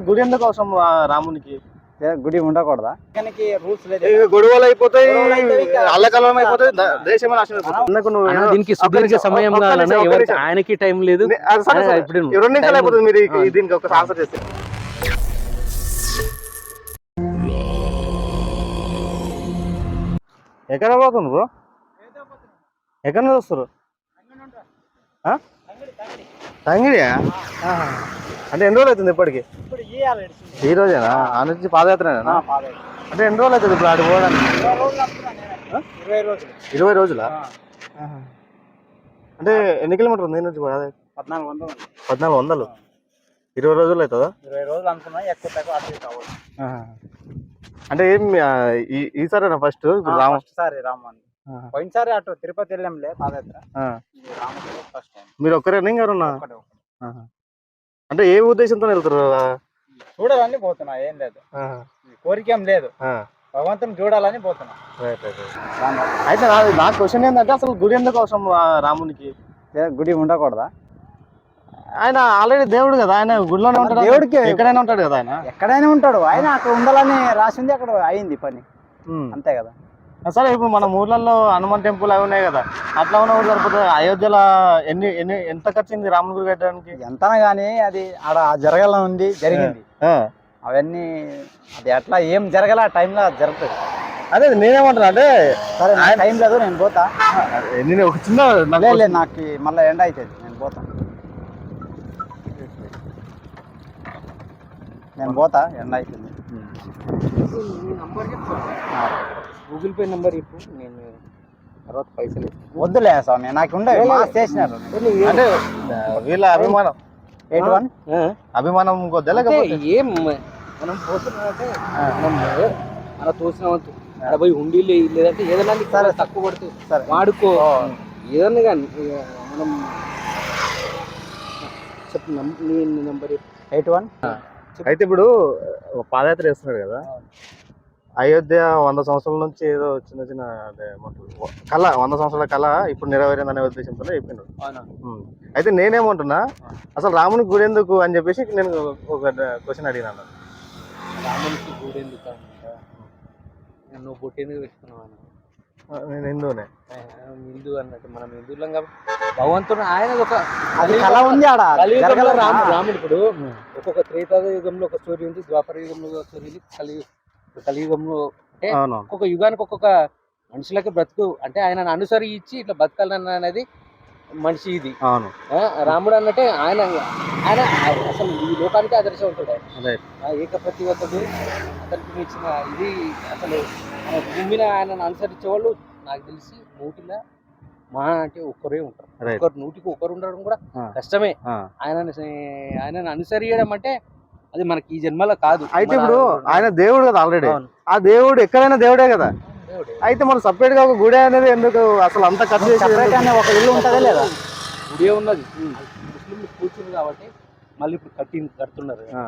గుడి ఎందుకు అవసరం రామునికి? గుడి ఉండకూడదా? రూల్స్ లేదు. ఇక గొడవలు అయిపోతాయి. అల్లకలం అయిపోతాయి. ద- దేశమే నాశనం అయిపోతుంది. దీనికి సుదీర్ఘ సమయం. ఆయనకి టైం లేదు రెండు నిమిషాలు అయిపోతుంది మీరు. దీనికి ఒక ఆన్సర్ చేస్తే. ఎక్కడ పోతుంది బ్రో? ఎక్కడ ఆ? తంగిడియా. అంటే ఎన్ని రోజులు అవుతుంది ఇప్పటికి. ఈ రోజేనా? ఆ నుంచి పాదయాత్ర. అంటే ఎన్ని రోజులు అవుతుంది ఇప్పుడు ఆడికి పోవడానికి? ఇరవై రోజులు అంటే ఎన్ని కిలోమీటర్ ఉంది నుంచి? పద్నాలుగు వందలు. పద్నాలుగు వందలు? ఇరవై రోజులు అవుతుందా? ఇరవై రోజులు అనుకున్నా ఎక్కువ తక్కువ అటు ఏం ఈసారేనా ఫస్ట్ ఇప్పుడు రామ సారి రామన్ ఆహా. పోయినసారి అటు తిరుపతి వెళ్ళాంలే పాదయాత్ర. First time. మీరు ఒక్కరేనా ఒకటే ఒకటే. అంటే ఏ ఉద్దేశంతో వెళ్తారు చూడాలని పోతున్నా ఏం లేదు. కోరిక ఏం లేదు. భగవంతుని చూడాలని పోతున్నా. అయితే నా నా క్వశ్చన్ ఏంటంటే అసలు గుడి ఎందుకు అవసరం రామునికి? గుడి ఉండకూడదా? ఆయన ఆల్రెడీ దేవుడు కదా ఆయన గుడిలోనే ఉంటాడు? దేవుడికి. ఎక్కడైనా ఉంటాడు కదా ఆయన? ఎక్కడైనా ఉంటాడు. ఆయన అక్కడ ఉండాలని రాసింది అక్కడ అయింది పని. అంతే కదా. సరే ఇప్పుడు మన ఊర్లలో హనుమాన్ టెంపుల్ అవి ఉన్నాయి కదా. అట్లా ఉన్న కూడా సరిపోతుంది? అయోధ్యలో ఎన్ని ఎన్ని ఎంత ఖర్చింది రాముని గుడి కట్టడానికి? ఎంతనా కానీ అది ఆడ జరగాలని ఉంది జరిగింది. ఆ. అవన్నీ అది అట్లా ఏం జరగాల ఆ టైంలో జరుగుతుంది. అదే నేనేమంటున్నా అంటే సరే నాకు టైం లేదు నేను పోతా. నేను ఒక చిన్న నాకు లేదు నాకు మళ్ళీ ఎండ అవుతుంది నేను పోతా. నేను పోతా ఎండ అవుతుంది గూగుల్ పే నంబర్ చెప్పు నేను తర్వాత పైసలు. వద్దులే స్వామి నాకు ఉండే మా చేసినారు. అంటే వీళ్ళ అభిమానం. Eight one? అభిమానం కొద్ది అంటే లేకపోతే? ఏం మనం పోతున్నాం అంటే మనం మన తోసిన వంతు ఆడ పోయి ఉండి లేదంటే ఏదైనా సరే. తక్కువ పడుతుంది సరే. వాడుకో. ఏదన్నా కానీ మనం చెప్పు నం- నంబర్ చెప్పు. Eight one? అయితే ఇప్పుడు పాదయాత్ర చేస్తున్నాడు కదా. అయోధ్య వంద సంవత్సరాల నుంచి ఏదో చిన్న చిన్న కళ వంద సంవత్సరాల కళ ఇప్పుడు నెరవేరిందనే ఉద్దేశంతో చెప్పిండు. అయితే నేనేమంటున్నా అసలు రాముని గుడి ఎందుకు అని చెప్పేసి నేను ఒక క్వశ్చన్ అడిగినాను రామునికి గుడి ఎందుకు? నువ్వు పుట్టిందుకు పెట్టుకున్నావు నేను హిందువునే. ఆ, హిందూ అన్నట్టు మనం హిందువులం కాబట్టి భగవంతుడు ఆయన ఒక అది కళ ఉంది ఆడ. రాముడు ఇప్పుడు ఒక్కొక్క త్రేతాద యుగంలో ఒక స్టోరీ ఉంది ద్వాపర యుగంలో ఒక స్టోరీ ఉంది కలి కలియుగంలో అంటే ఒక్కొక్క యుగానికి ఒక్కొక్క మనుషులకి బ్రతుకు అంటే ఆయనను అనుసరించి ఇట్లా బతకాలని అనేది మనిషి ఇది. అవును. రాముడు అన్నట్టే ఆయన ఆయన అసలు ఈ లోకానికి ఆదర్శవంతుడు ఆయన. రైట్ ఆ ఏకప్రతివతుడు అతనికి మించిన ఇది అసలు మన భూమి మీద ఆయనను అనుసరించే వాళ్ళు నాకు తెలిసి నూటిలో మా అంటే ఒక్కరే ఉంటారు. ఒకరు నూటికి ఒకరు ఉండడం కూడా. కష్టమే. ఆ. ఆయనను అనుసరించడం అంటే అది మనకి ఈ జన్మలో కాదు. అయితే ఇప్పుడు ఆయన దేవుడు కదా ఆల్రెడీ. ఆ దేవుడు ఎక్కడైనా దేవుడే కదా. అయితే మనం సపరేట్గా ఒక గుడి అనేది ఎందుకు అసలు అంత ఖర్చు చేసి సెపరేట్ అనే ఒక ఇల్లు ఉంటుందా లేదా? గుడే ఉన్నది. ముస్లింలు కూర్చుంది కాబట్టి మళ్ళీ ఇప్పుడు కట్టి కడుతున్నారు ఆ.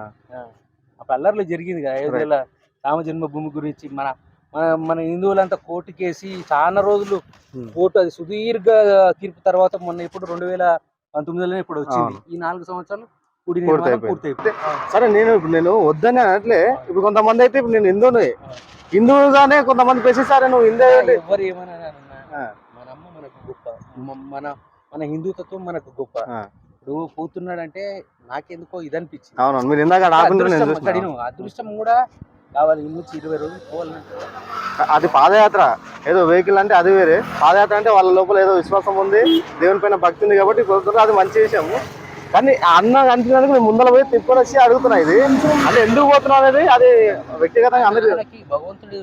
అప్పుడు అల్లర్లో జరిగింది కదా. అయోధ్యలో రామ జన్మభూమి గురించి మన మన మన హిందువులంతా కోర్టుకేసి చాలా రోజులు. కోర్టు అది సుదీర్ఘ తీర్పు తర్వాత మొన్న ఇప్పుడు రెండు వేల పంతొమ్మిదిలో ఇప్పుడు వచ్చింది. ఈ నాలుగు సంవత్సరాలు గుడి సరే నేను ఇప్పుడు నేను వద్దని అనట్లే. ఇప్పుడు కొంతమంది అయితే ఇప్పుడు నేను హిందువుని హిందువుగానే కొంతమంది ప్రశ్నిస్తారు నువ్వు హిందూ? ఎవరు ఏమైనా. మన అమ్మ మనకు గొప్ప మన మన హిందుత్వం మనకు గొప్ప. ఇప్పుడు పోతున్నాడంటే నాకెందుకో ఇది అనిపించింది అవును. మీరు ఇందాక అదృష్టం కూడా కావాలి. ఇన్ని నుంచి ఇరవై రోజులు పోవాలంటే. అది పాదయాత్ర. ఏదో వెహికల్ అంటే అది వేరే. పాదయాత్ర అంటే వాళ్ళ లోపల ఏదో విశ్వాసం ఉంది. దేవుని పైన భక్తి ఉంది కాబట్టి అది మంచి విషయం. కానీ అన్న అనిపించినందుకు నేను ముందర పోయి తిప్పుకొని వచ్చి అడుగుతున్నా ఇది. అంటే ఎందుకు పోతున్నావు అనేది అది వ్యక్తిగతంగా అందరికీ భగవంతుడు.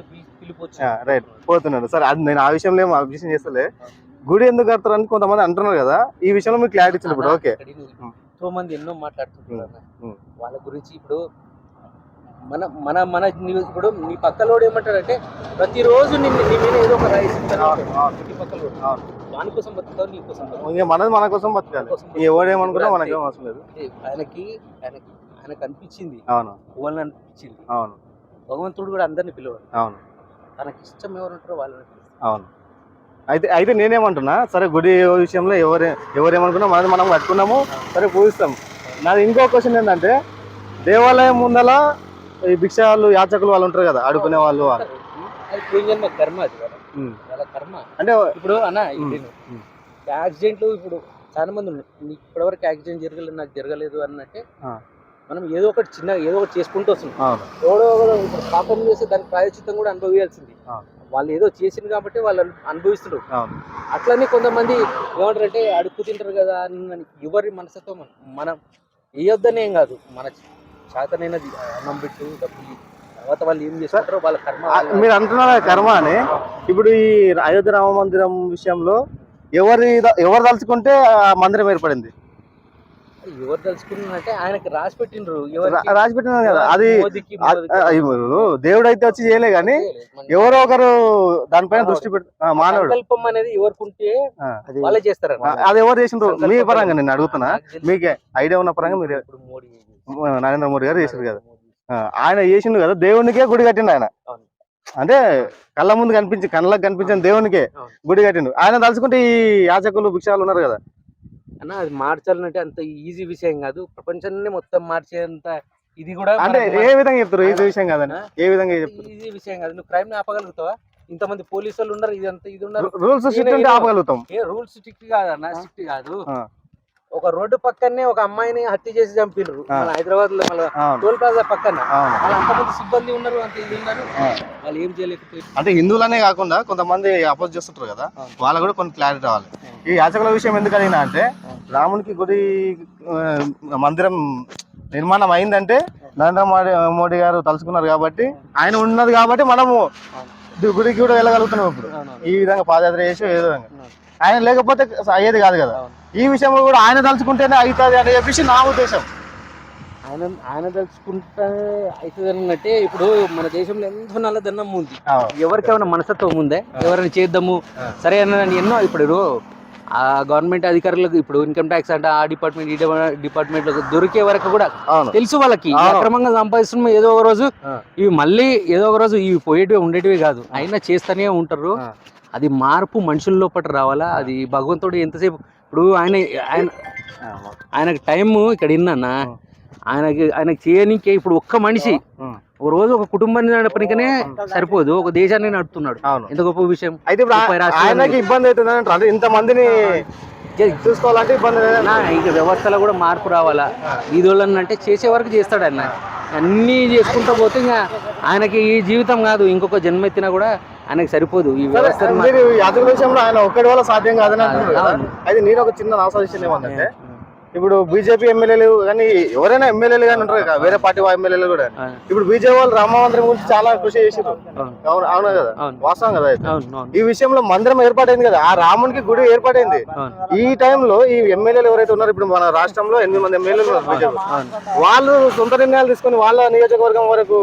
రైట్. పోతున్నాడు. సరే అది నేను ఆ విషయంలో ఏం అబ్జెక్షన్ చేస్తలే. గుడి ఎందుకు కడతారని కొంతమంది అంటున్నారు కదా. ఈ విషయంలో మీకు క్లారిటీ ఇప్పుడు. ఓకే. ఎంతో మంది ఎన్నో. ఉమ్. వాళ్ళ గురించి ఇప్పుడు మన మన మన నీ- ఇప్పుడు నీ పక్కలోడు ఏమంటాడంటే ప్రతిరోజు నిన్ను నీ మీద ఏదో ఒక రాయి ఇంటి పక్కలోడు. వాని కోసం బతుకుతావు నీ కోసం మనది మన కోసం బతకాలి. ఎవడేమనుకున్నా మనకేం అవసరం లేదు. అంటే ఆయనకి ఆయనకి ఆయనకు అనిపించింది. అవును. వాళ్ళని అనిపించింది. అవును. భగవంతుడు కూడా అందరిని పిలవాలి అవును. తనకి ఇష్టం ఎవరు ఉంటారో వాళ్ళని. అవును. అయితే అయితే నేనేమంటున్నా సరే గుడి విషయంలో ఎవరే ఎవరేమనుకున్నా మనది మనం కట్టుకున్నాము సరే పూజిస్తాం నాది ఇంకో క్వశ్చన్ ఏంటంటే దేవాలయం ముందల ఈ భిక్షాలు యాచకులు వాళ్ళు ఉంటారు కదా అడుకునే వాళ్ళు వాళ్ళు. పూర్వజన్మ కర్మ అది వాళ్ళ. వాళ్ళ కర్మ. అంటే ఇప్పుడు అన్న. యాక్సిడెంట్లు ఇప్పుడు చాలా మంది ఇప్పటివరకు యాక్సిడెంట్ జరగలేదు నాకు జరగలేదు అన్నట్టే. మనం ఏదో ఒకటి చిన్న ఏదో ఒకటి చేసుకుంటూ వస్తున్నాం. ఎవడో పాపం చేస్తే దానికి ప్రాయచిత్తం కూడా అనుభవించాల్సింది. వాళ్ళు ఏదో చేసింది కాబట్టి వాళ్ళు అను- అనుభవిస్తున్నారు అట్లనే కొంతమంది ఏమంటారంటే అడుక్కు తింటారు కదా అని ఎవరి మనసుతో మనం మనం వేయొద్దనే ఏం కాదు. మన చేతనైనది అన్నం పెట్టు డబ్బులు. తర్వాత వాళ్ళు ఏం చేసుకుంటారో వాళ్ళ కర్మ మీరు అంటున్నారు కర్మ అని. ఇప్పుడు ఈ అయోధ్య రామ మందిరం విషయంలో ఎవరి ఎవరు తలుచుకుంటే ఆ మందిరం ఏర్పడింది? ఎవరు తలుచుకున్నారంటే ఆయనకి రాసి పెట్టిండ్రు. ఎవరికి? రా- రాసి పెట్టినారు కదా. అది దేవుడు అయితే వచ్చి చేయలే మన ఎవరో ఒకరు దానిపైన దృష్టి పెట్టి మానవుడు. సంకల్పం అనేది ఎవరికి ఉంటే. వాళ్ళే చేస్తారు అది ఎవరు చేసిండ్రు? మీ పరంగా నేను అడుగుతున్నా. మీకే ఐడియా ఉన్న పరంగా మీరు ఇప్పుడు మోడీ నరేంద్ర మోడీ గారు చేసారు కదా. ఆయన చేసిండు కదా దేవునికే గుడి కట్టిండు ఆయన. అంటే కళ్ళ ముందు కనిపించి కళ్ళకి కనిపించిన దేవునికే. గుడి కట్టిండు. ఆయన తలుచుకుంటే ఈ యాచకులు భిక్షాలు ఉన్నారు కదా. అన్న అది మార్చాలంటే అంత ఈజీ విషయం కాదు. ప్రపంచాన్ని మొత్తం మార్చేంత ఇది కూడా అంటే ఏ విధంగా చెప్తారు? ఈ విషయం కాదని ఏ విధంగా చెప్తారు? ఈజీ విషయం కాదు. నువ్వు క్రైమ్ ఆపగలుగుతావా? ఇంతమంది పోలీసు వాళ్ళు ఉన్నారు ఇదంతా ఇది ఉన్నారు. రూల్స్ స్ట్రిక్ట్ ఆపగలుగుతాం. ఏ రూల్స్ స్ట్రిక్ట్ కాదన్న స్ట్రిక్ట్ కాదు. ఒక రోడ్డు పక్కనే ఒక అమ్మాయిని హత్య చేసి. మన హైదరాబాద్లో టోల్ ప్లాజా పక్కన. అంతమంది సిబ్బంది ఉన్నారు అంత ఇది ఉన్నారు. వాళ్ళు ఏం చేయలేకపోయారు. అంటే హిందువులనే కాకుండా కొంతమంది అపోజ్ చేస్తుంటారు కదా. వాళ్ళకు కూడా కొన్ని క్లారిటీ రావాలి. ఈ యాచకుల విషయం ఎందుకు అడిగినా అంటే రామునికి గుడి మందిరం నిర్మాణం అయిందంటే నరేంద్ర మోడీ మోడీ గారు తలుచుకున్నారు కాబట్టి ఆయన ఉన్నది కాబట్టి మనము గుడికి కూడా వెళ్ళగలుగుతున్నాం ఇప్పుడు. ఈ విధంగా పాదయాత్ర చేసి ఏ విధంగా. ఆయన లేకపోతే అయ్యేది కాదు కదా. ఈ విషయంలో కూడా ఆయన తలుచుకుంటేనే అవుతుంది అని చెప్పేసి నా ఉద్దేశం. ఆయన ఆయన తలుచుకుంటే అవుతుంది అన్నట్టే ఇప్పుడు మన దేశంలో ఎంతో నల్లదన్నం ఉంది. ఎవరికేమైనా మనస్తత్వం ఉందే? ఎవరైనా చేద్దాము. సరే అన్న ఎన్నో ఇప్పుడు ఆ గవర్నమెంట్ అధికారులకు ఇప్పుడు ఇన్కమ్ ట్యాక్స్ అంటే ఆ డిపార్ట్మెంట్ ఈ డిపార్ట్మెంట్ దొరికే వరకు కూడా తెలుసు వాళ్ళకి. అక్రమంగా సంపాదిస్తున్నాం ఏదో ఒక రోజు. ఇవి మళ్ళీ ఏదో ఒక రోజు ఇవి పోయేటివి ఉండేటివి కాదు. అయినా చేస్తూనే ఉంటారు. అది మార్పు మనుషుల లోపల రావాలా? అది భగవంతుడు ఎంతసేపు ఇప్పుడు ఆయన ఆయన ఆయనకి టైం ఇక్కడ ఇన్నా. ఆయనకి ఆయనకి చేయనీకే ఇప్పుడు ఒక్క మనిషి. ఒక రోజు ఒక కుటుంబాన్ని నడపనికనే సరిపోదు ఒక దేశాన్ని నడుపుతున్నాడు. ఎంత గొప్ప విషయం. అయితే ఇప్పుడు ఆయనకి ఇబ్బంది అవుతుంది అంటే ఇంత మందిని చూసుకోవాలంటే ఇబ్బంది లేదా? ఇంక వ్యవస్థలో కూడా మార్పు రావాలా? వీధులను అంటే చేసే వరకు చేస్తాడు ఆయన. అన్నీ చేసుకుంటూ పోతే ఇంకా ఆయనకి ఈ జీవితం కాదు ఇంకొక జన్మ ఎత్తినా కూడా ఆయనకి సరిపోదు. ఈ వ్యవస్థ యాదవ విషయంలో ఆయన ఒక్కడి వల్ల సాధ్యం కాదని. అయితే నేను ఒక చిన్న సజెషన్ ఏమంటే ఇప్పుడు బీజేపీ ఎమ్మెల్యేలు కానీ ఎవరైనా ఎమ్మెల్యేలు కానీ ఉంటారు కదా వేరే పార్టీ ఎమ్మెల్యేలు కూడా. ఇప్పుడు బీజేపీ వాళ్ళు రామ మందిరం గురించి చాలా కృషి చేసారు అవును. అవును కదా. వాస్తవం కదా ఈ విషయంలో మందిరం ఏర్పాటైంది కదా ఆ రామునికి గుడి ఏర్పాటైంది. ఈ టైంలో ఈ ఎమ్మెల్యేలు ఎవరైతే ఉన్నారో ఇప్పుడు మన రాష్ట్రంలో ఎనిమిది మంది ఎమ్మెల్యేలు ఉన్నారు బీజేపీ వాళ్ళు సొంత నిర్ణయాలు తీసుకొని వాళ్ళ నియోజకవర్గం వరకు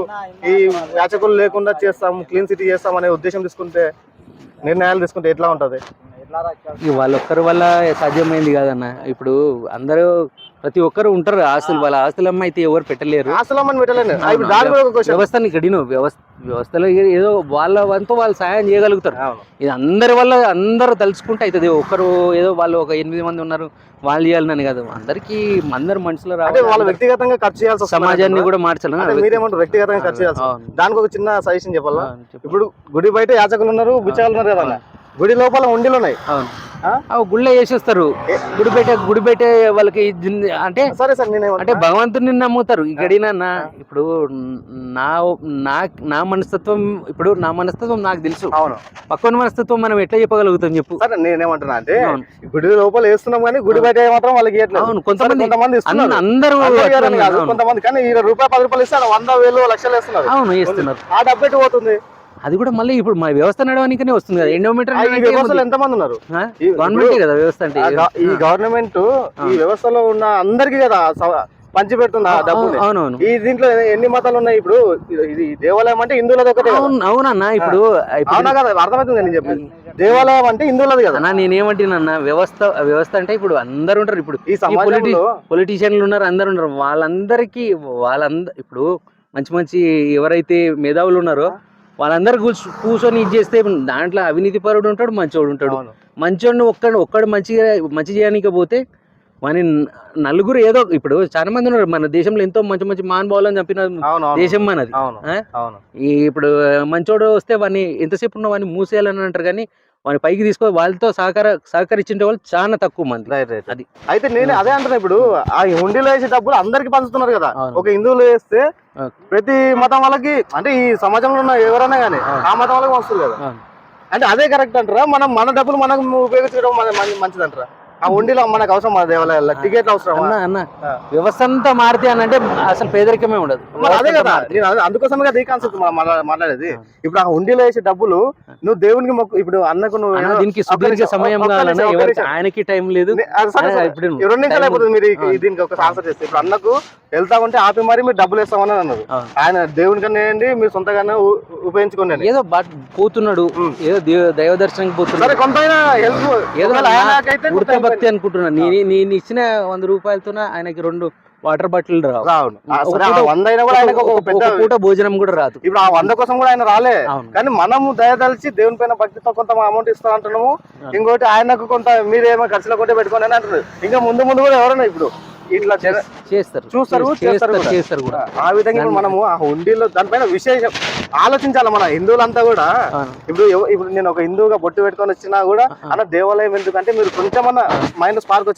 ఈ యాచకులు లేకుండా చేస్తాం క్లీన్ సిటీ చేస్తాం అనే ఉద్దేశం తీసుకుంటే నిర్ణయాలు తీసుకుంటే ఎట్లా ఉంటది? వాళ్ళొక్కరి వల్ల సాధ్యమైంది కాదన్న. ఇప్పుడు అందరూ ప్రతి ఒక్కరు ఉంటారు. ఆస్తులు వాళ్ళ ఆస్తులమ్మ అయితే ఎవరు పెట్టలేరు. వ్యవస్థని కడిను వ్యవస్థ వ్యవస్థలో ఏదో వాళ్ళ వంతు వాళ్ళు సాయం చేయగలుగుతారు. ఇది అందరి వల్ల అందరూ తలుచుకుంటే అవుతుంది ఒక్కరు ఏదో వాళ్ళు ఒక ఎనిమిది మంది ఉన్నారు. వాళ్ళు చేయాలని కాదు. అందరికి అందరు మనుషులు రావాలి. వాళ్ళు వ్యక్తిగతంగా ఖర్చు చేయాల్సి సమాజాన్ని కూడా మార్చాలి. మీరేమంటారు? వ్యక్తిగతంగా ఖర్చు చేయాల్సి. దానికి ఒక చిన్న సజెషన్ చెప్పాలా. ఇప్పుడు గుడి బయట యాచకులు ఉన్నారు బిచ్చగాళ్ళు ఉన్నారు కదా. గుడి లోపల ఉండిలు ఉన్నాయి. అవును. గుళ్ళో వేసేస్తారు. గుడి బయట గుడి బయట వాళ్ళకి అంటే సరే సార్ నేను అంటే భగవంతుని నమ్ముతారు. ఇక్కడినా నా ఇప్పుడు నా నా నా మనస్తత్వం ఇప్పుడు నా మనస్తత్వం నాకు తెలుసు. అవును. పక్కన మనస్తత్వం మనం ఎట్లా చెప్పగలుగుతాం చెప్పు. సరే నేనేమంటున్నా అంటే. గుడి లోపల వేస్తున్నాం కానీ గుడి బయట మాత్రం వాళ్ళకి అవును కొంతమంది కొంతమంది ఇస్తున్నారు. అందరూ. కొంతమంది కానీ ఈ రూపాయి పది రూపాయలు ఇస్తే వంద వేలు లక్షలు వేస్తున్నారు. అవును వేస్తున్నారు. ఆ డబ్బు ఎటు పోతుంది? అది కూడా మళ్ళీ ఇప్పుడు మా వ్యవస్థ నడవడానికనే వస్తుంది కదా. ఎండోమీటర్ వ్యవస్థలో ఎంతమంది ఉన్నారు? గవర్నమెంటే కదా వ్యవస్థ అంటే ఈ గవర్నమెంట్ ఈ వ్యవస్థలో ఉన్న అందరికి కదా పంచి పెడుతుంది అవునవును. ఈ దీంట్లో ఎన్ని మతాలు ఉన్నాయి ఇప్పుడు? ఇది- దేవాలయం అంటే హిందువులది ఒకటే అవునన్నా ఇప్పుడు ఇప్పుడు అవునా కదా? అర్థమవుతుంది నేను చెప్పేది. దేవాలయం అంటే హిందువులది కదా. అన్నా నేనేమంటున్నా వ్యవస్థ వ్యవస్థ అంటే ఇప్పుడు అందరు ఉంటారు. ఇప్పుడు ఈ పొలిటీషియన్లు ఉన్నారు అందరు ఉన్నారు వాళ్ళందరికీ వాళ్ళంద ఇప్పుడు మంచి మంచి ఎవరైతే మేధావులు ఉన్నారో వాళ్ళందరూ కూర్చు- కూర్చొని ఇది చేస్తే దాంట్లో అవినీతి పరుడు ఉంటాడు మంచోడు ఉంటాడు. మంచోడిని ఒక్కడు ఒక్కడు మంచిగా మంచి చేయడానికి పోతే వాని నలుగురు ఏదో ఇప్పుడు చాలా మంది ఉన్నారు. మన దేశంలో ఎంతో మంచి మంచి మహానుభావులను చంపిన దేశం మనది. ఇప్పుడు మంచోడు వస్తే వాడిని ఎంతసేపు ఉన్న వాడిని మూసేయాలని అంటారు కానీ వాని పైకి తీసుకో వాళ్ళతో సహకార సహకరించే వాళ్ళు చాలా తక్కువ మంది అది. అయితే నేను అదే అంటున్నా ఇప్పుడు ఆ హుండీలో వేసే డబ్బులు అందరికి పంచుతున్నారు కదా. ఒక హిందువులు వేస్తే. ప్రతి మతం వాళ్ళకి అంటే ఈ సమాజంలో ఉన్న ఎవరైనా కానీ. ఆ మతం వాళ్ళకి వస్తుంది కదా. అంటే అదే కరెక్ట్ అంటారా మనం మన డబ్బులు మనం ఉపయోగించడం మన మంచిది అంటారా ఆ హుండీలో మనకు అవసరం మన దేవాలయాల్లో టికెట్ అవసరం అన్న. వ్యవస్థ అంతా మారితే అని అంటే అసలు పేదరికమే ఉండదు మరి అదే కదా. నేను అదే- అందుకోసమే కదా ఈ కాన్సెప్ట్ మాట్లాడేది. ఇప్పుడు ఆ హుండీలో వేసే డబ్బులు నువ్వు దేవునికి మొక్కు ఇప్పుడు అన్నకు నువ్వు అన్న, ఏదో- దీనికి ఒక్క సుదీర్ఘ నిమిషం, సమయం ఒక్క కావాలన్నా నిమిషం, ఒక్క ఎవరికి నిమిషం. ఆయనకి టైం లేదు నే- అది సరే, ఆ, సరే. ఇప్పుడు ఈ రెండు నిమిషాలు అయిపోతుంది మీరు ఈ-. దీనికి ఒక ఆన్సర్ చేస్తే ఇప్పుడు అన్నకు వెళ్తా ఉంటే ఆపి మరి మీరు డబ్బులు ఇస్తామని అన్నారు ఆ. ఆయన దేవుని కన్నా వేయండి మీరు సొంతగానే ఉ- ఉపయోగించుకోండి అని. ఏదో బట్ పోతున్నాడు. ఏదో దేవ- దైవ దర్శనానికి సరే పోతున్నాడు కొంత ఏదో ఆయనకైతే కొంత భక్తి అనుకుంటున్నా. నేను నేను ఇచ్చిన వంద రూపాయలతో ఆయనకి రెండు వాటర్ బాటిల్ రావు. వంద అయినా కూడా ఆయనకు ఒక పెద్ద పూట భోజనం కూడా రాదు. ఇప్పుడు ఆ వంద కోసం కూడా ఆయన రాలే. కానీ మనము దయదలిచి దేవుని పైన భక్తితో కొంత అమౌంట్ ఇస్తా అంటున్నాము. ఇంకోటి ఆయనకు కొంత మీరేమో ఖర్చులో కొట్టే పెట్టుకోండి అని అంటున్నారు. ఇంకా ముందు ముందు కూడా ఎవరైనా ఇప్పుడు ఇట్లా చేస్తారు. చూస్తారు, చేస్తారు చేస్తారు కూడా. ఆ విధంగా మనము ఆ హుండీలో దానిపైన విశేషం ఆలోచించాలి మన హిందువులంతా కూడా. ఇప్పుడు ఇప్పుడు నేను ఒక హిందువుగా బొట్టు పెట్టుకొని వచ్చినా కూడా అన్న దేవాలయం ఎందుకంటే మీరు కొంచెమన్నా మైండ్ స్పార్క్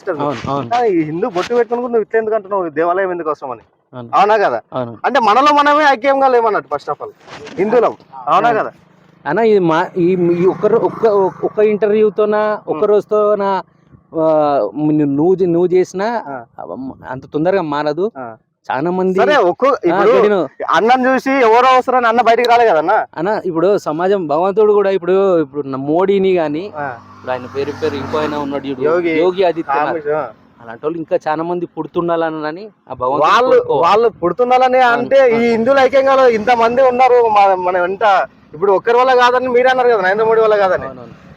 కానీ ఈ హిందూ బొట్టు పెట్టుకుని కూడా నువ్వు ఇట్లా ఎందుకు అంటున్నావు? దేవాలయం ఎందుకు అవసరం అని. అవును. కదా? అంటే మనలో మనమే ఐక్యంగా లేమన్నట్టు ఫస్ట్ ఆఫ్ ఆల్ హిందువులం. అవునా కదా? అన్న ఇది మా ఈ ఒక్క ఒక్క ఒక్క ఇంటర్వ్యూతోన ఒక్క రోజుతోన నువ్వు నువ్వు చేసిన. అంత తొందరగా మారదు. చాలా మంది. అన్నం చూసి ఎవరో అవసరం అన్న బయటికి రాలే కదన్నా అన్న ఇప్పుడు సమాజం భగవంతుడు కూడా ఇప్పుడు ఇప్పుడు మోడీని గాని ఆయన పేరు పేరు ఇంకో ఆయన ఉన్నాడు యోగి. ఆదిత్యనాథ్. అలాంటి వాళ్ళు ఇంకా చాలా మంది పుడుతుండాలని వాళ్ళు. వాళ్ళు పుడుతున్నారని అంటే ఈ హిందువులు ఐక్యంగా ఇంత మంది ఉన్నారు మన వెంట ఇప్పుడు ఒక్కరి వల్ల కాదని మీరే అన్నారు కదా నరేంద్ర మోడీ వల్ల కాదని.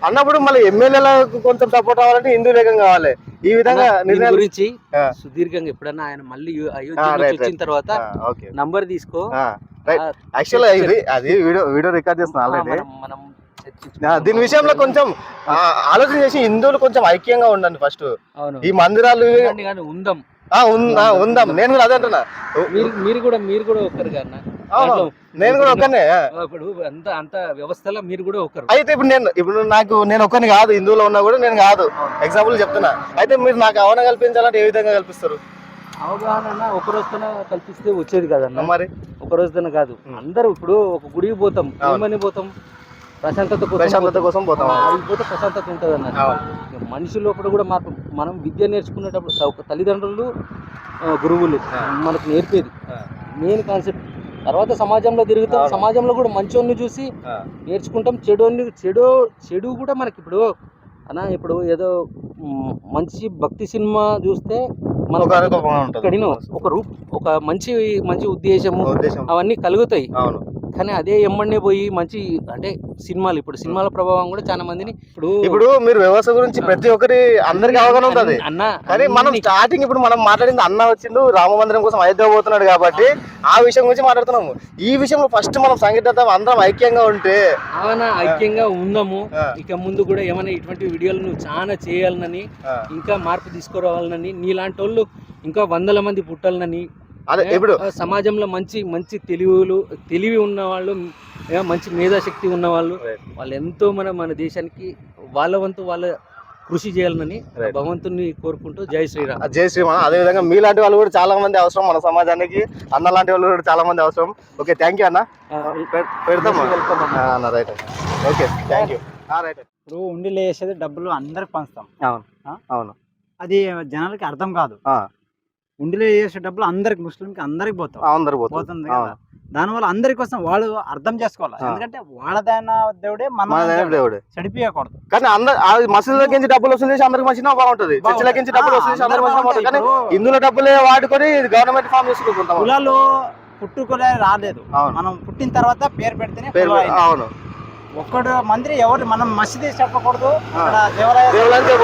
అన్నప్పుడు మళ్ళీ ఎమ్మెల్యేలకు కొంచెం సపోర్ట్ అవ్వాలంటే హిందువులు ఏకం కావాలి. ఈ విధంగా గురించి. సుదీర్ఘంగా ఎప్పుడన్నా ఆయన మళ్ళీ వచ్చిన తర్వాత నంబర్ తీసుకో. యాక్చువల్ ఇది అది వీడియో వీడియో రికార్డ్ చేస్తున్నా ఆల్రెడీ మనం దీని విషయంలో కొంచెం ఆలోచన చేసి హిందువులు కొంచెం ఐక్యంగా ఉండండి ఫస్ట్ ఈ మందిరాలు ఉందాం. ఉందాం నేను కూడా అదే అంటున్నా. మీరు కూడా మీరు కూడా ఒకరు దాంట్లో నేను కూడా ఒక్కనే? ఇప్పుడు అంత అంత వ్యవస్థలో మీరు కూడా ఒకరు అయితే ఇప్పుడు నేను ఇప్పుడు నాకు నేను ఒక్కని కాదు హిందువులో ఉన్నా కూడా నేను కాదు. ఎగ్జాంపుల్ చెప్తున్నా. అయితే మీరు నాకు అవన కల్పించాలంటే ఏ విధంగా కల్పిస్తారు? అవగాహన ఒక రోజుతోనే కల్పిస్తే వచ్చేది కదన్న. మరి? ఒక రోజుతోనే కాదు అందరూ ఇప్పుడు ఒక గుడికి పోతాం. ఏమని పోతాం? ప్రశాంతత కోసం ప్రశాంతత. కోసం పోతాం పోతే ప్రశాంతత ఉంటుంది అన్న. మనిషి లోపల కూడా మార్పు మనం విద్య నేర్చుకునేటప్పుడు తల్లిదండ్రులు గురువులు. మనకు నేర్పేది. మెయిన్ కాన్సెప్ట్ తర్వాత సమాజంలో తిరుగుతాం. సమాజంలో కూడా మంచోన్ని చూసి. నేర్చుకుంటాం చెడోన్ని చెడు చెడు కూడా మనకి ఇప్పుడు. అన్న ఇప్పుడు ఏదో మంచి భక్తి సినిమా చూస్తే మన ఒక రూప్ ఒక మంచి మంచి ఉద్దేశము ఉద్దేశం. అవన్నీ కలుగుతాయి. కానీ అదే ఎమ్మడే పోయి మంచి అంటే సినిమాలు ఇప్పుడు సినిమాల ప్రభావం కూడా చాలా మందిని ఇప్పుడు ఇప్పుడు మీరు వ్యవస్థ గురించి ప్రతి ఒక్కరి అందరికి అవగాహన ఉంటుంది. అన్న కానీ మనం స్టార్టింగ్ ఇప్పుడు మనం మాట్లాడింది అన్న వచ్చిండు రామ మందిరం కోసం అయోధ్య పోతున్నాడు కాబట్టి ఆ విషయం గురించి మాట్లాడుతున్నాము. ఈ విషయంలో ఫస్ట్ మనం సంఘటిత అందరం ఐక్యంగా ఉంటే అవునా ఐక్యంగా ఉందాము. ఇక ముందు కూడా ఏమైనా ఇటువంటి వీడియోలు నువ్వు చాలా చేయాలనని ఇంకా మార్పు తీసుకురావాలనని నీలాంటి వాళ్ళు ఇంకా వందల మంది పుట్టాలనని అదే ఇప్పుడు సమాజంలో మంచి మంచి తెలివిలు తెలివి ఉన్న వాళ్ళు మంచి మేధాశక్తి ఉన్న వాళ్ళు. వాళ్ళు ఎంతో మన మన దేశానికి వాళ్ళ వంతు వాళ్ళ కృషి Right. భగవంతుని కోరుకుంటూ జై శ్రీరామ్. జై శ్రీమాన్ అదే విధంగా మీలాంటి వాళ్ళు కూడా చాలా మంది అవసరం మన సమాజానికి. అన్న లాంటి వాళ్ళు కూడా చాలా మంది అవసరం. ఓకే థ్యాంక్ యూ అన్న. పెడతాం అన్న. Right okay thank you right ఇప్పుడు ఉండిలో వేసేది డబ్బులు అందరికి పంచుతాం. అవును? అవును. అది జనాలకి అర్థం కాదు. ఆ. ఉండిలో వేసే డబ్బులు అందరికి ముస్లింకి అందరికి పోతాం అందరు పోతుంది. దానివల్ల అందరి కోసం వాళ్ళు అర్థం చేసుకోవాలి. ఎందుకంటే వాళ్ళదైన దేవుడే మన దేవుడు. చెడిపియకూడదు కానీ అందరు ఆ మసీదులకి డబ్బులు వస్తుంది చేసి అందరికి మంచిగా బాగుంటది. చర్చిలకి డబ్బులు వస్తుంది చేసి అందరికి మంచిగా కానీ ఇందులో డబ్బులే వాడుకొని గవర్నమెంట్ ఫామ్ చేసుకుంటాం కులాలు పుట్టుకులే రాలేదు. మనం పుట్టిన తర్వాత పేరు పెడితేనే. అవును. ఒక్కడు మందిరి ఎవరు మనం మసీదు చెప్పకూడదు దేవాలయ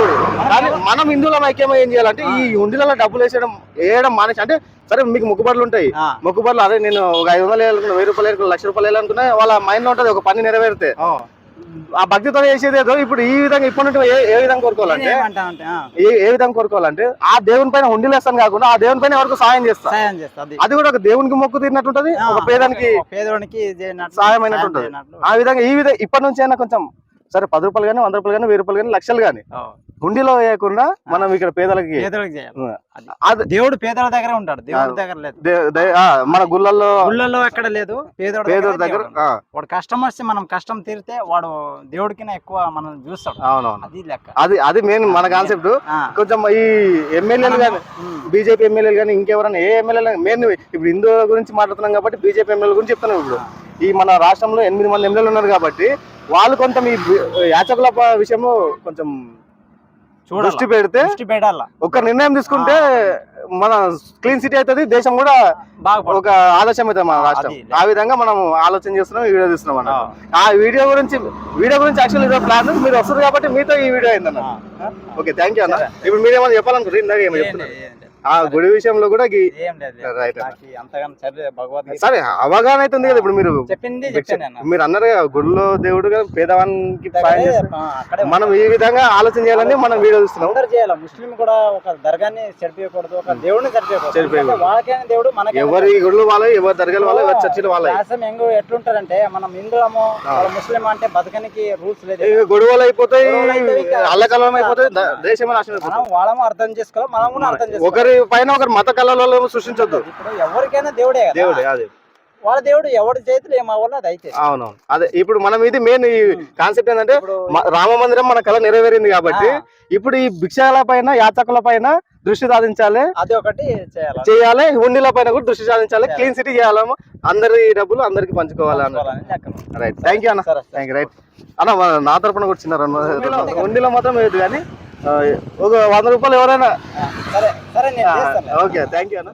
కానీ మనం హిందువుల ఐక్యమై ఏం చేయాలంటే ఈ ఉండిలలో డబ్బులు వేసేయడం వేయడం మానేసి అంటే సరే మీకు మొక్కుబడులు ఉంటాయి. మొక్కుబడులు అదే నేను ఒక ఐదు వందలు వేయాలనుకున్నా వెయ్యి రూపాయలు వేయాలనుకున్నా లక్ష రూపాయలు వేయాలనుకున్నా వాళ్ళ మైండ్లో ఉంటది ఒక పని నెరవేరితే. ఆ భక్తితో చేసేది ఏదో ఇప్పుడు ఈ విధంగా ఇప్పటి నుండి ఏ విధంగా కోరుకోవాలంటే ఏ విధంగా కోరుకోవాలంటే ఆ దేవుని పైన ఉండిలేస్తాను కాకుండా ఆ దేవుని పైన ఎవరికి సాయం చేస్తా సాయం చేస్తా అది కూడా ఒక దేవునికి మొక్కు తీరినట్టుంటది ఒక పేదానికి చేయనట్లు, సాయం అయినట్టు ఉంటుంది. చేయనట్లు. ఆ విధంగా ఈ విధంగా ఇప్పటి నుంచి అయినా కొంచెం సరే పది రూపాయలు కానీ వంద రూపాయలు కానీ వెయ్యి రూపాయలు కానీ లక్షలు కానీ హుండీలో వేయకుండా మనం ఇక్కడ పేదలకి దేవుడు పేదల దగ్గర ఉంటాడు. దేవుడి దగ్గర లేదు. మన గుళ్ళల్లో ఊళ్ళల్లో ఎక్కడ లేదు. పేదోడి పేదల దగ్గర వాడు కష్టం వస్తే మనం కష్టం తీరితే వాడు దేవుడికినా ఎక్కువ మనం చూస్తాడు. అవునవును. అది లెక్క. అది అది మెయిన్ మన కాన్సెప్ట్ కొంచెం ఈ ఎమ్మెల్యేలు కానీ బీజేపీ ఎమ్మెల్యేలు కానీ ఇంకెవరైనా ఏ ఎమ్మెల్యేలు మెయిన్ ఇప్పుడు హిందువుల గురించి మాట్లాడుతున్నాం కాబట్టి బీజేపీ ఎమ్మెల్యేల గురించి చెప్తున్నాం ఇప్పుడు. ఈ మన రాష్ట్రంలో ఎనిమిది మంది ఎమ్మెల్యేలు ఉన్నారు కాబట్టి వాళ్ళు ఈ బి- యాచకుల విషయంలో కొంచెం దృష్టి పెడితే దృష్టి పెట్టాల? ఒక నిర్ణయం తీసుకుంటే మన క్లీన్ సిటీ అవుతుంది దేశం కూడా బాగా ఒక ఆదర్శం అవుతుంది మన రాష్ట్రం. ఆ విధంగా మనం ఆలోచన చేస్తున్నాం ఈ వీడియో తీస్తున్నాం ఆ, అన్నమాట ఆ వీడియో గురించి వీడియో గురించి యాక్చువల్ ఇదో ప్లాన్ మీరు వస్తారు కాబట్టి మీతో ఈ వీడియో అయిందన్న ఓకే థ్యాంక్ యూ అన్న. ఇప్పుడు మీరు ఏమైనా చెప్పాలనుకుంటారు ఇందాక ఏమో చెప్తున్నారు. ఆ గుడి విషయంలో కూడా. రైట్ సరే అవగాహన అవుతుంది కదా ఇప్పుడు మీరు చెప్పింది మీరు అన్నారు గుడిలో దేవుడుగా పేదవానికి మనం ఈ విధంగా ఆలోచన చేయాలని మనం వీడియో చూస్తున్నాం. చేయాలి. ముస్లిం కూడా ఒక దర్గాని చెడిపోయకూడదు ఒక దేవుడిని చెడిపోయకూడదు చెడిపోయకూడదు. ఎందుకంటే వాళ్ళకైనా దేవుడు మనకి ఎవరి గుళ్ళు వాళ్ళ ఎవరి దర్గాల వాళ్ళ ఎవరి చర్చిల వాళ్ళ. ఎంగు ఎట్లుంటారంటే మనం హిందువులము వాళ్ళ ముస్లిం అంటే బతకనికి రూల్స్ లేదు. గొడవలు అయిపోతాయి అల్లకల్లం అయిపోతాయి ద- దేశమే నాశనం వాళ్ళము అర్థం చేసుకోవాలి మనం కూడా అర్థం చేసుకోవాలి. ఒకరి పైన ఒకరి మత కళలలో సృష్టించొద్దు. ఇప్పుడు ఎవరికైనా దేవుడే దేవుడే అదే. వాళ్ళ దేవుడు ఎవరి చేతులు ఏం అవ్వాలో అది అయితే. అవునవును. అదే ఇప్పుడు మనం ఇది మెయిన్ ఈ కాన్సెప్ట్ ఏంటంటే రామ మందిరం మన కళ నెరవేరింది కాబట్టి ఇప్పుడు ఈ భిక్షల పైన యాచకుల పైన దృష్టి సాధించాలి. అది ఒకటి చేయాలి. ఉండిల పైన కూడా దృష్టి సాధించాలి. క్లీన్ సిటీ చేయాలి అందరి డబ్బులు అందరికి పంచుకోవాలి అన్న. రైట్ థ్యాంక్ యూ అన్న. థ్యాంక్ యూ రైట్ అన్న నా తరపున కూడా చిన్న రెండు ఉండిలో మాత్రం లేదు కానీ ఒక వంద రూపాయలు ఎవరైనా ఓకే థ్యాంక్ యూ అన్న.